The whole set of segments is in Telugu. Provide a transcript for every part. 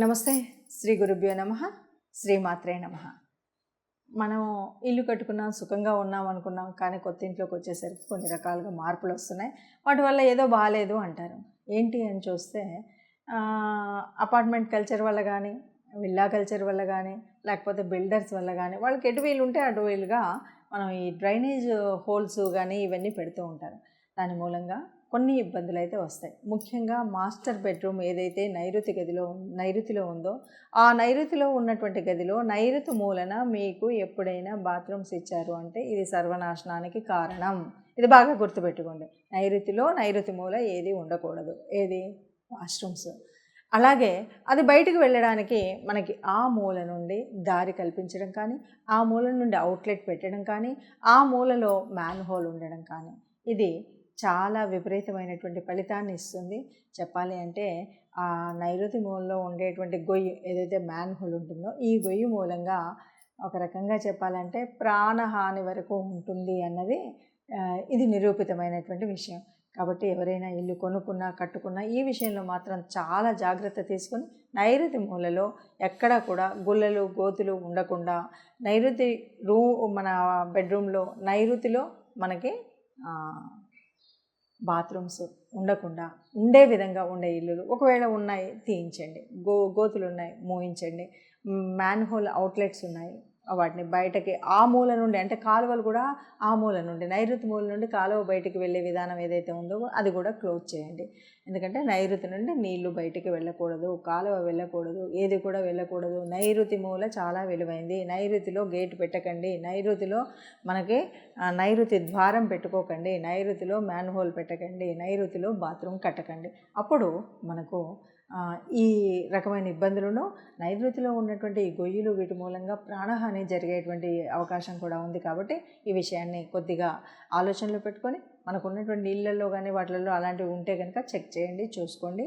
నమస్తే శ్రీ గురుభ్యో నమ శ్రీమాత్రే నమ. మనం ఇల్లు కట్టుకున్నాం సుఖంగా ఉన్నాం అనుకున్నాం కానీ కొత్త ఇంట్లోకి వచ్చేసరికి కొన్ని రకాలుగా మార్పులు వస్తున్నాయి. వాటి వల్ల ఏదో బాగాలేదు అంటారు. ఏంటి అని చూస్తే అపార్ట్మెంట్ కల్చర్ వల్ల కానీ విల్లా కల్చర్ వల్ల కానీ లేకపోతే బిల్డర్స్ వల్ల కానీ వాళ్ళకి ఎటు వీలు ఉంటే అటు వీలుగా మనం ఈ డ్రైనేజ్ హోల్స్ కానీ ఇవన్నీ పెడుతూ ఉంటారు. దాని మూలంగా కొన్ని ఇబ్బందులు అయితే వస్తాయి. ముఖ్యంగా మాస్టర్ బెడ్రూమ్ ఏదైతే నైరుతి గదిలో నైరుతిలో ఉందో ఆ నైరుతిలో ఉన్నటువంటి గదిలో నైరుతి మూలన మీకు ఎప్పుడైనా బాత్రూమ్స్ ఇచ్చారు అంటే ఇది సర్వనాశనానికి కారణం. ఇది బాగా గుర్తుపెట్టుకోండి. నైరుతిలో నైరుతి మూల ఏది ఉండకూడదు. ఏది? వాష్రూమ్స్. అలాగే అది బయటకు వెళ్ళడానికి మనకి ఆ మూల నుండి దారి కల్పించడం కానీ ఆ మూల నుండి అవుట్లెట్ పెట్టడం కానీ ఆ మూలలో మ్యాన్ హోల్ ఉండడం కానీ ఇది చాలా విపరీతమైనటువంటి ఫలితాన్ని ఇస్తుంది. చెప్పాలి అంటే ఆ నైరుతి మూలలో ఉండేటువంటి గొయ్యి ఏదైతే మ్యాన్ హోల్ ఉంటుందో ఈ గొయ్యి మూలంగా ఒక రకంగా చెప్పాలంటే ప్రాణహాని వరకు ఉంటుంది అన్నది ఇది నిరూపితమైనటువంటి విషయం. కాబట్టి ఎవరైనా ఇల్లు కొనుక్కున్నా కట్టుకున్నా ఈ విషయంలో మాత్రం చాలా జాగ్రత్త తీసుకొని నైరుతి మూలలో ఎక్కడా కూడా గుల్లలు గోతులు ఉండకుండా నైరుతి రూ మన బెడ్రూమ్లో నైరుతిలో మనకి బాత్రూమ్స్ ఉండకుండా ఉండే విధంగా ఉండే ఇల్లులు. ఒకవేళ ఉన్నాయి తీయించండి. గో గోతులు ఉన్నాయి మూయించండి మ్యాన్హోల్ అవుట్లెట్స్ ఉన్నాయి. వాటిని బయటకి ఆ మూల నుండి అంటే కాలువలు కూడా ఆ మూల నుండి నైరుతి మూల నుండి కాలువ బయటికి వెళ్ళే విధానం ఏదైతే ఉందో అది కూడా క్లోజ్ చేయండి. ఎందుకంటే నైరుతి నుండి నీళ్ళు బయటికి వెళ్ళకూడదు కాలువ వెళ్ళకూడదు ఏది కూడా వెళ్ళకూడదు. నైరుతి మూల చాలా విలువైంది. నైరుతిలో గేట్ పెట్టకండి. నైరుతిలో మనకి నైరుతి ద్వారం పెట్టుకోకండి. నైరుతిలో మ్యాన్హోల్ పెట్టకండి. నైరుతిలో బాత్రూమ్ కట్టకండి. అప్పుడు మనకు ఈ రకమైన ఇబ్బందులను నైరుతిలో ఉన్నటువంటి ఈ వీటి మూలంగా ప్రాణహాని జరిగేటువంటి అవకాశం కూడా ఉంది కాబట్టి ఈ విషయాన్ని కొద్దిగా ఆలోచనలో పెట్టుకొని మనకు ఉన్నటువంటి ఇళ్ళల్లో కానీ వాటిల్లో అలాంటివి ఉంటే కనుక చెక్ చేయండి చూసుకోండి.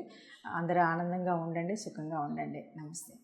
అందరూ ఆనందంగా ఉండండి సుఖంగా ఉండండి. నమస్తే.